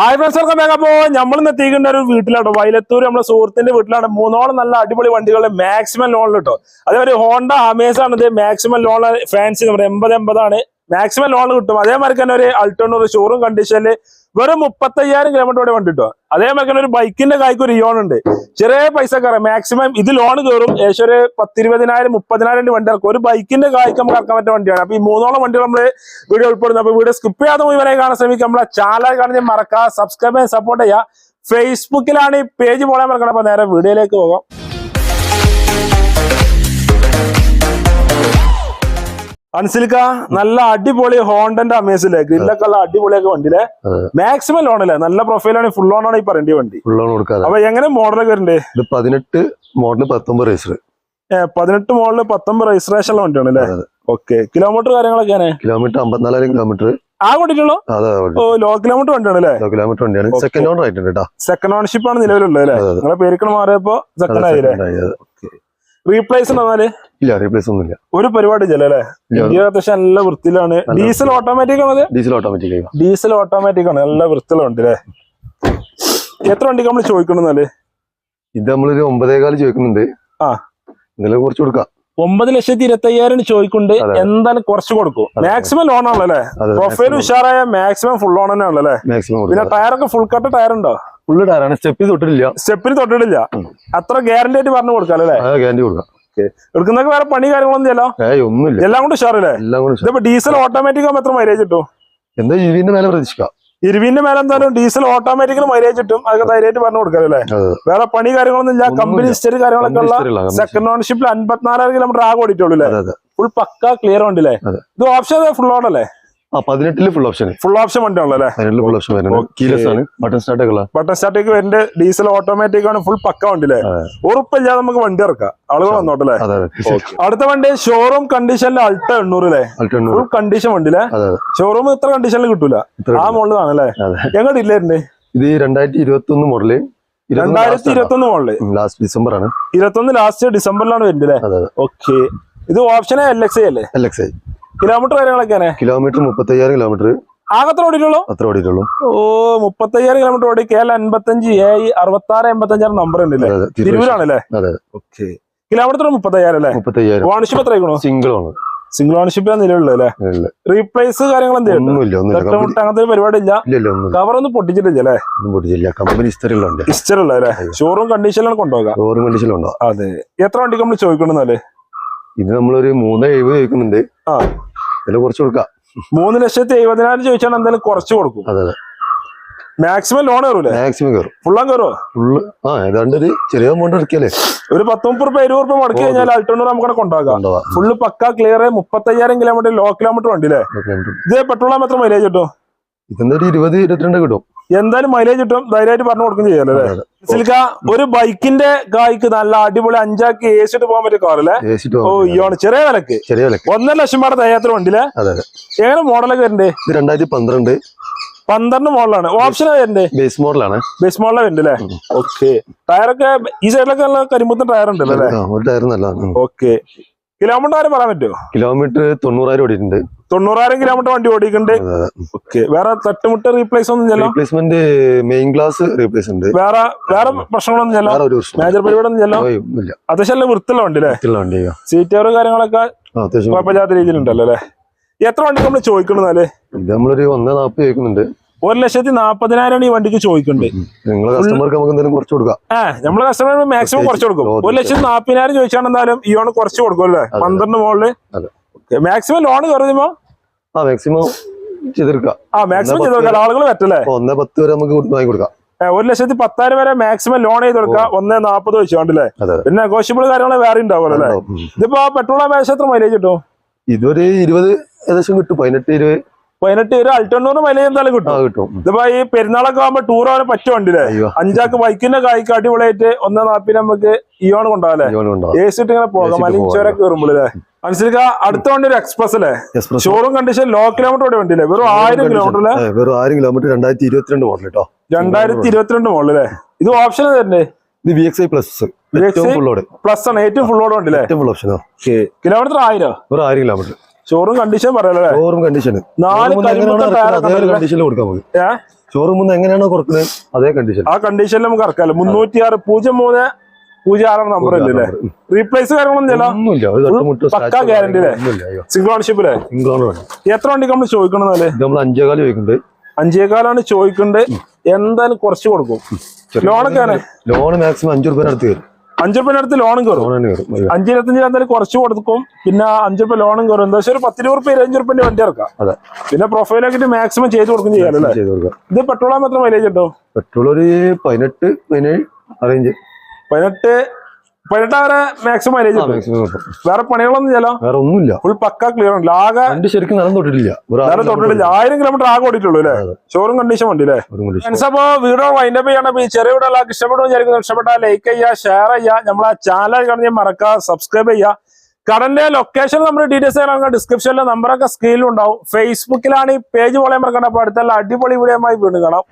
Hi friends welcome back അപ്പോ നമ്മൾ ഇന്ന് എത്തിക്കേണ്ട ഒരു വീട്ടിലാണ് വൈലത്തൂർ നമ്മുടെ സുഹൃത്തിന്റെ വീട്ടിലാണ്. മൂന്നോളം നല്ല അടിപൊളി വണ്ടികളുടെ മാക്സിമം ലോണിൽ കേട്ടോ അതേപോലെ ഹോണ്ട അമേസ് ആണ് ഇത്. മാക്സിമം ലോൺ ഫാൻസി നമ്മുടെ എൺപത് എൺപതാണ്. മാക്സിമം ലോൺ കിട്ടും. അതേമാതിരി തന്നെ ഒരു അൾട്ടോണൂർ ഷോറൂം കണ്ടീഷനിൽ വെറും മുപ്പത്തയ്യായിരം കിലോമീറ്റർ വരെ വണ്ടി കിട്ടും അതേമാതിരി തന്നെ ഒരു ബൈക്കിന്റെ കായ്ക്ക് ഒരു ഇയോൺ ഉണ്ട്. ചെറിയ പൈസ കയറാം മാക്സിമം ഇത് ലോൺ കയറും ഏകദേശം ഒരു പത്തിരുപതിനായിരം മുപ്പതിനായിരം വണ്ടി ഇറക്കും ഒരു ബൈക്കിന്റെ കായ്ക്ക് നമുക്ക് ഇറക്കാൻ പറ്റുന്ന വണ്ടിയാണ്. അപ്പൊ ഈ മൂന്നോളം വണ്ടികൾ നമ്മൾ വീഡിയോ ഉൾപ്പെടുന്നു. അപ്പൊ വീഡിയോ സ്കിപ്പ് ചെയ്യാതെ മുഴുവനായി കാണാൻ ശ്രമിക്കുക. നമ്മളെ ചാനൽ കാണാൻ മറക്കാം സബ്സ്ക്രൈബ് ചെയ്യാൻ സപ്പോർട്ട് ചെയ്യുക. ഫേസ്ബുക്കിലാണ് ഈ പേജ് പോകാൻ മറക്കണം അപ്പൊ നേരെ വീഡിയോയിലേക്ക് പോകാം. അൻസിൽക്ക നല്ല അടിപൊളി ഹോണ്ടന്റെ അമേസിലെ ഗ്രില്ലൊക്കെ ഉള്ള അടിപൊളിയൊക്കെ വണ്ടിയിലെ. അല്ലേ മാക്സിമം ലോണല്ലേ നല്ല പ്രൊഫൈലാണ് ഫുൾ ലോൺ ആണ് ഈ പറയേണ്ടി വണ്ടി. ഫുൾ ലോൺ കൊടുക്കാതെ. അപ്പൊ എങ്ങനെ മോഡലൊക്കെ വരണ്ടേ? ഇത് പതിനെട്ട് മോഡൽ പത്തൊമ്പത് രജിസ്റ്റർ പതിനെട്ട് മോഡൽ പത്തൊമ്പത് രജിസ്ട്രേഷൻ ഉള്ള വണ്ടിയാണ് അല്ലേ? ഓക്കെ കിലോമീറ്റർ കാര്യങ്ങളൊക്കെയാണ് കിലോമീറ്റർ അമ്പത്തിനാലായിരം കിലോമീറ്റർ ആ കൂട്ടിട്ടുള്ളൂ ലോ കിലോമീറ്റർ വണ്ടിയാണ് അല്ലേ? കിലോമീറ്റർ വണ്ടിയാണ്. സെക്കൻഡ് ഓണർ ആയിട്ടുണ്ട് സെക്കൻഡ് ഓണർഷിപ്പ് ആണ് നിലവിലുള്ളത് അല്ലേ. നിങ്ങളെ പേരുക്കൾ മാറിയപ്പോ സെക്കൻഡ് ആയില്ലേ. റീപ്ലേസ് എന്നാൽ ഇല്ല റീപ്ലേസ് ഒന്നുമില്ല. ഒരു പരിപാടി ഇല്ല അല്ലേ. ഇന്ത്യ അത്യാവശ്യം നല്ല വൃത്തിയിലാണ്. ഡീസൽ ഓട്ടോമാറ്റിക് ആണ് ഡീസൽ ഓട്ടോമാറ്റിക് ഡീസൽ ഓട്ടോമാറ്റിക് ആണ്. നല്ല വൃത്തിയിലുണ്ട് അല്ലേ? എത്ര വണ്ടിക്ക് നമ്മൾ ചോദിക്കണമെന്നാൽ ഇത് നമ്മളൊരു ഒമ്പതേകാൽ ചോദിക്കുന്നുണ്ട്. ആ. ഇന്നലെ കുറച്ച് കൊടുക്കാം. ഒമ്പത് ലക്ഷത്തി ഇരുപത്തി അയ്യായിരം ചോദിക്കുണ്ട്. എന്തായാലും കുറച്ച് കൊടുക്കും. മാക്സിമം ലോൺ ആണല്ലോ അല്ലേ? പ്രൊഫൈൽ ഉഷാറായ മാക്സിമം ഫുൾ ലോൺ തന്നെ ആണല്ലോ അല്ലേ പിന്നെ ടയറൊക്കെ ഫുൾ കട്ട് ടയർ ഉണ്ടോ? ഫുള്ള് ടയറാണ് സ്റ്റെപ്പ് തൊട്ടിട്ടില്ല. സ്റ്റെപ്പിന് തൊട്ടിട്ടില്ല. അത്ര ഗ്യാരണ്ടി ആയിട്ട് പറഞ്ഞു കൊടുക്കാം അല്ലേ? ഗ്യാരണ്ടി കൊടുക്കാം. എടുക്കുന്നൊക്കെ വേറെ പണി കാര്യങ്ങളൊന്നും ഇല്ലല്ലോ? ഏയ് ഒന്നുമില്ല. എല്ലാം കൊണ്ട് ഉഷാറല്ലേ? എല്ലാം കൊണ്ട് ഇതിപ്പോ ഡീസൽ ഓട്ടോമാറ്റിക് ആകുമ്പോൾ എത്ര മൈലേജ് കിട്ടും? എന്താ ഇരുവിന്റെ മേലെ പ്രതീക്ഷിക്കാം. ഇരുവിന്റെ മേലെ എന്തായാലും ഡീസൽ ഓട്ടോമാറ്റിക്കൽ മൈലേജ് കിട്ടും. അതൊക്കെ ധൈര്യമായിട്ട് പറഞ്ഞു കൊടുക്കാല്ലേ അല്ലേ? വേറെ പണി കാര്യങ്ങളൊന്നും ഇല്ല. കമ്പനി ഹിസ്റ്ററി കാര്യങ്ങളൊക്കെ ഉള്ള സെക്കൻഡ് ഓണർഷിപ്പിൽ അൻപത്തിനാലായിരം കിലോമീറ്റർ ആകെ ഓടിയിട്ടുള്ളൂ അല്ലേ? ഫുൾ പക്ക ക്ലിയർ ഉണ്ടല്ലേ. ഇത് ഓപ്ഷൻ ഫുൾ ആ പതിനെട്ടിൽ ഫുൾ ഓപ്ഷൻ ഫുൾ ഓപ്ഷൻ വണ്ടി ഉള്ളൂ അല്ലേ? പതിനെട്ടിൽ ഫുൾ ഓപ്ഷൻ വരുന്നത്. ആണ്. ബട്ടൺ സ്റ്റാർട്ട് ബട്ടൺ സ്റ്റാർട്ടേക്ക് വരുന്നത് ഡീസൽ ഓട്ടോമാറ്റിക് ആണ് ഫുൾ പക്ക വണ്ടി അല്ലേ? അതെ. ഉറപ്പില്ലാതെ നമുക്ക് വണ്ടി ഇറക്കാം. ആളുകൾ വന്നോട്ടല്ലേ അടുത്ത വണ്ടി ഷോറൂം കണ്ടീഷനിൽ അൾട്ട എണ്ണൂറ് അല്ലേ? അൾട്ടോണ്ണൂറ് ഫുൾ കണ്ടീഷൻ വണ്ടി അല്ലേ? ഷോറൂം ഇത്ര കണ്ടീഷനിൽ കിട്ടൂല. ആ മോളിലാണ് അല്ലേ എങ്ങോട്ട് ഇല്ലേ ഇത് രണ്ടായിരത്തി ഇരുപത്തി ഒന്ന് മോഡൽ രണ്ടായിരത്തി ഇരുപത്തി ഒന്ന് മോഡൽ ലാസ്റ്റ് ഡിസംബർ ആണ്. ഇരുപത്തി ഒന്ന് ലാസ്റ്റ് ഡിസംബറിലാണ് വരുന്നത് ഓക്കെ ഇത് ഓപ്ഷൻ എൽ എക്സ് ഐ അല്ലേ? എൽ എക്സ് ഐ കിലോമീറ്റർ കാര്യങ്ങളൊക്കെയാണ്? കിലോമീറ്റർ മുപ്പത്തയ്യായിരം കിലോമീറ്റർ. ആകത്ര ഓടിയിട്ടുള്ളൂ? അത്ര ഓടിയിട്ടുള്ളൂ. ഓ മുപ്പത്തയ്യായിരം കിലോമീറ്റർ ഓടി കെ എൽ അൻപത്തഞ്ച് എ അറുപത്തി ആറ് എൺപത്തഞ്ചാറ് നമ്പർ ഉണ്ട് അല്ലേ അതെ ഓക്കെ. കിലോമീറ്റർ മുപ്പത്തയ്യായിരം അല്ലേ? മുപ്പത്തയ്യായിരം. ഓണർഷിപ്പ് എത്ര ആയിക്കണോ? സിംഗിൾ ആണ്. സിംഗിൾ അല്ലേ? ഇല്ല റീപ്ലേസ് കാര്യങ്ങൾ എന്തെങ്കിലും അങ്ങനത്തെ പരിപാടി ഇല്ല കവർ ഒന്നും പൊട്ടിച്ചിട്ടില്ല അല്ലേ? പൊട്ടിച്ചില്ല കമ്പനി ഷോറൂം കണ്ടീഷനിലാണ് കൊണ്ടുപോകാം ഷോറൂം കണ്ടീഷനിലുണ്ടോ അതെ. എത്ര വണ്ടിക്ക് നമ്മൾ ചോദിക്കണമെന്നല്ലേ ഇത് നമ്മളൊരു മൂന്ന് എഴുപത് ചോദിക്കുന്നുണ്ട്. ഇതിൽ കുറച്ച് കൊടുക്കാം. മൂന്ന് ലക്ഷത്തി എഴുപതിനായിരം ചോദിച്ചാൽ എന്തായാലും കുറച്ച് കൊടുക്കും. അതെ അതെ. മാക്സിമം ലോൺ കയറൂലേ മാക്സിമം കയറും ഫുള്ളം കയറുമോ ഫുള്ള് ആ ഏതാണ്ട് ഒരു ചെറിയ എമൗണ്ട് എടുക്കല്ലേ? ഒരു പത്ത് മുപ്പത് റുപ്യ ഇരുപത് റുപ്യ മുടക്കി കഴിഞ്ഞാൽ അൾട്ടോണൂർ നമുക്ക് കൊണ്ടുപോകാം. കൊണ്ടുപോവാം ഫുള്ള് പക്ക ക്ലിയർ മുപ്പത്തയ്യായിരം കിലോമീറ്റർ ലോ കിലോമീറ്റർ വണ്ടി അല്ലേ? ഇത് പെട്രോൾ എത്ര മൈലേജ് കിട്ടും? ഇതെന്തൊരു ഇരുപത് ഇരുപത്തിരണ്ട് കിട്ടും. എന്തായാലും മൈലേജ് കിട്ടും. ധൈര്യമായിട്ട് പറഞ്ഞു കൊടുക്കും ചെയ്യാലോ അല്ലേ? സിൽക്ക ഒരു ബൈക്കിന്റെ കായ്ക്ക് നല്ല അടിപൊളി അഞ്ചാക്കി ഏസിട്ട് പോകാൻ പറ്റിയ കാറല്ലേ? അല്ലേ ഓ. ഇയാണ് ചെറിയ വിലക്ക്. ചെറിയ വിലക്ക്. ഒന്നര ലക്ഷം പാടെ തയ്യാത്ര വണ്ടിയിലെ എങ്ങനെ മോഡലൊക്കെ വരണ്ടേ? രണ്ടായിരത്തി പന്ത്രണ്ട് പന്ത്രണ്ട് മോഡലാണ് ഓപ്ഷൻ വരണ്ടേ? ബേസ് മോഡലാണ് ബേസ് മോഡലാണ് വരണ്ടല്ലേ അല്ലേ? ഓക്കെ ടയറൊക്കെ ഈ സൈഡിലൊക്കെ നല്ല കരിമ്പുത്തൻ ടയർ ഉണ്ടല്ലോ ഒരു ടയർ നല്ലതാണ്. ഓക്കെ കിലോമീറ്റർ ആരും പറയാൻ പറ്റുമോ? കിലോമീറ്റർ തൊണ്ണൂറായിരം ഓടിയിട്ടുണ്ട്. തൊണ്ണൂറായിരം കിലോമീറ്റർ വണ്ടി ഓടിക്കുന്നുണ്ട്. ഓക്കെ. വേറെ തട്ടുമുട്ട റീപ്ലേസ് ഒന്നും ചെല്ലോ റീപ്ലേസ്മെന്റ് മെയിൻ ഗ്ലാസ് റീപ്ലേസ് ഉണ്ട്. വേറെ വേറെ പ്രശ്നങ്ങളൊന്നും ചെല്ലോ മേജർ പരിപാടി ഒന്നും ചെല്ലോ അത്യാവശ്യം വൃത്തിയുള്ള വണ്ടി അല്ലേ? സീറ്റർ കാര്യങ്ങളൊക്കെ കുഴപ്പമില്ലാത്ത രീതിയിലുണ്ടല്ലോ അല്ലേ? എത്ര വണ്ടി നമ്മൾ ചോദിക്കണെന്നാൽ ഇത് നമ്മളൊരു ഒന്നേ നാപ്പ് ചോദിക്കുന്നുണ്ട്. ഒരു ലക്ഷത്തി നാപ്പതിനായിരം ഈ വണ്ടിക്ക് ചോദിക്കുന്നുണ്ട് നമ്മൾ കസ്റ്റമർ മാക്സിമം കുറച്ച് കൊടുക്കും. ഒരു ലക്ഷത്തി നാപ്പതിനായിരം ചോദിച്ചാണെന്നാലും ഈ ഓണ് കുറച്ച് കൊടുക്കും അല്ലേ. പന്ത്രണ്ട് മുകളിൽ അതെ. മാക്സിമം ലോൺ കയറുമ്പോ ആ മാക്സിമം ചെയ്തെടുക്കാം. ആ മാക്സിമം എന്നാ ചെയ്ത് കൊടുക്കാം ആളുകൾ പറ്റല്ലേ? ഒന്നേ പത്ത് വരെ നമുക്ക് ഒരു ലക്ഷത്തി പത്തായിരം വരെ മാക്സിമം ലോൺ ചെയ്ത് കൊടുക്കാം. ഒന്ന് നാപ്പത് വെച്ചോണ്ടല്ലേ പിന്നെ നെഗോഷ്യബിൾ കാര്യങ്ങൾ വേറെ ഉണ്ടാവുമല്ലോ അല്ലേ? ഇതിപ്പോ പെട്രോൾ അപേക്ഷ എത്ര മൈലേജ് കിട്ടും? ഇതൊരു ഇരുപത് ഏകദേശം കിട്ടും. പതിനെട്ട് ഇരുപത് പതിനെട്ട് ഒരു അൾട്ടണ്ണൂറ് മൈലേജ് എന്തായാലും കിട്ടും. കിട്ടും. ഇതിപ്പോ ഈ പെരുന്നാളൊക്കെ ആകുമ്പോ ടൂർ ആവാൻ പറ്റും വണ്ടിയില്ലേ അഞ്ചാക്ക് ബൈക്കിന്റെ കായ്ക്ക് അടിപൊളിയായിട്ട് ഒന്നേ നാപ്പിന് നമുക്ക് ഇയോൺ കൊണ്ടാവല്ലേ? എ സിട്ട് ഇങ്ങനെ പോകാം. അല്ലെങ്കിൽ ഇഞ്ചോരെ കയറുമ്പോഴല്ലേ മനസ്സിലാക്ക അടുത്ത വണ്ടി ഒരു എക്സ്പ്രസ് അല്ലേ? ഷോറൂം കണ്ടീഷൻ ലോ കിലോമീറ്റർ ഓടി വണ്ടിയില്ലേ? വെറും ആയിരം കിലോമീറ്റർ അല്ലേ? വെറും ആയിരം കിലോമീറ്റർ രണ്ടായിരത്തി ഇരുപത്തിരണ്ട് മോഡൽ കേട്ടോ രണ്ടായിരത്തി ഇരുപത്തിരണ്ട് മോഡൽ അല്ലേ ഇത് ഓപ്ഷൻ തന്നെ ഇത് വി എക്സ് ഐ പ്ലസ് ആണ്. ഏറ്റവും ഫുൾ ഓട് വണ്ടിയില്ലേ? കിലോമീറ്റർ ആയിരം? വെറും ആയിരം കിലോമീറ്റർ ഷോറൂം കണ്ടീഷൻ പറയാലോ ചോറും കണ്ടീഷൻ നാല് കണ്ടീഷനിൽ കൊടുക്കാം നമുക്ക് ഏ? ഷോറൂം നിന്ന് എങ്ങനെയാണോ കൊടുക്കുന്നത് അതേ കണ്ടീഷൻ ആ കണ്ടീഷനിൽ നമുക്ക് ഇറക്കാല്ലോ മുന്നൂറ്റി ആറ് പൂജ്യം മൂന്ന് പൂജ്യം ആറ് നമ്പർ അല്ലേ? റീപ്ലേസ് കാര്യങ്ങളൊന്നും പക്കാ സിംഗിൾ ഓണർഷിപ്പില്ലേ സിംഗിൾ ഓണർ എത്ര വണ്ടി നമ്മൾ ചോദിക്കണമെന്നല്ലേ ഇത് നമ്മൾ അഞ്ചേകാൽ ചോദിക്കുന്നുണ്ട്. അഞ്ചേകാലാണ് ചോദിക്കേണ്ടത് എന്തായാലും കുറച്ച് കൊടുക്കും. ലോണൊക്കെ ലോൺ മാക്സിമം അഞ്ചു റുപ്യ അടുത്ത് കയറും അഞ്ചു അടുത്ത് ലോണും കയറും. അഞ്ച് ഇരുപത്തഞ്ച് എന്തായാലും കുറച്ച് കൊടുക്കും. പിന്നെ അഞ്ചു ലോണും കയറും എന്താ വെച്ചാൽ ഒരു പത്തിരുപത് രൂപ ഇരുപത്തഞ്ച് റുപ്യന്റെ വണ്ടി ഇറക്കാം. അതെ. പിന്നെ പ്രൊഫൈലാക്കിട്ട് മാക്സിമം ചെയ്ത് കൊടുക്കും കൊടുക്കാം. ഇത് പെട്രോൾ മാത്രം എത്ര മൈലേജ് ഉണ്ടോ പെട്രോൾ ഒരു പതിനെട്ട് പതിനേഴ് അറേഞ്ച് പതിനെട്ട് പതിനെട്ട് വരെ മാക്സിമം മൈലേജ് വേറെ പണികളൊന്നും ചെയ്യാലോ വേറെ ഒന്നുമില്ല. ഫുൾ പക്ക ക്ലിയർ ഉണ്ട് ആകെ വണ്ടി ശരിക്കും നിലം തൊട്ടിട്ടില്ല. വേറെ തൊട്ടിട്ടില്ല. ആയിരം കിലോമീറ്റർ ആകെ ഓടിയിട്ടുള്ളൂ അല്ലേ? ഷോറും കണ്ടീഷൻ വണ്ടി അല്ലേ? അപ്പോ വീഡിയോ വൈൻഡപ്പ് ചെയ്യണം. ഈ ചെറിയ വീഡിയോ എല്ലാവർക്കും ഇഷ്ടപ്പെട്ടു വിചാരിക്കുന്നു. ഇഷ്ടപ്പെട്ടാൽ ലൈക്ക് ചെയ്യുക ഷെയർ ചെയ്യുക. നമ്മളെ ചാനൽ കാണുന്ന മറക്കുക സബ്സ്ക്രൈബ് ചെയ്യുക. കടന്റെ ലൊക്കേഷൻ നമ്മൾ ഡീറ്റെയിൽസ് കാണുക ഡിസ്ക്രിപ്ഷനിലെ നമ്പറൊക്കെ സ്ക്രീനിലുണ്ടാവും ഫേസ്ബുക്കിലാണ് ഈ പേജ് പോലെ മറക്കണ്ട. അടുത്തുള്ള അടിപൊളി വീഡിയോ വീണ്ടും കാണാം.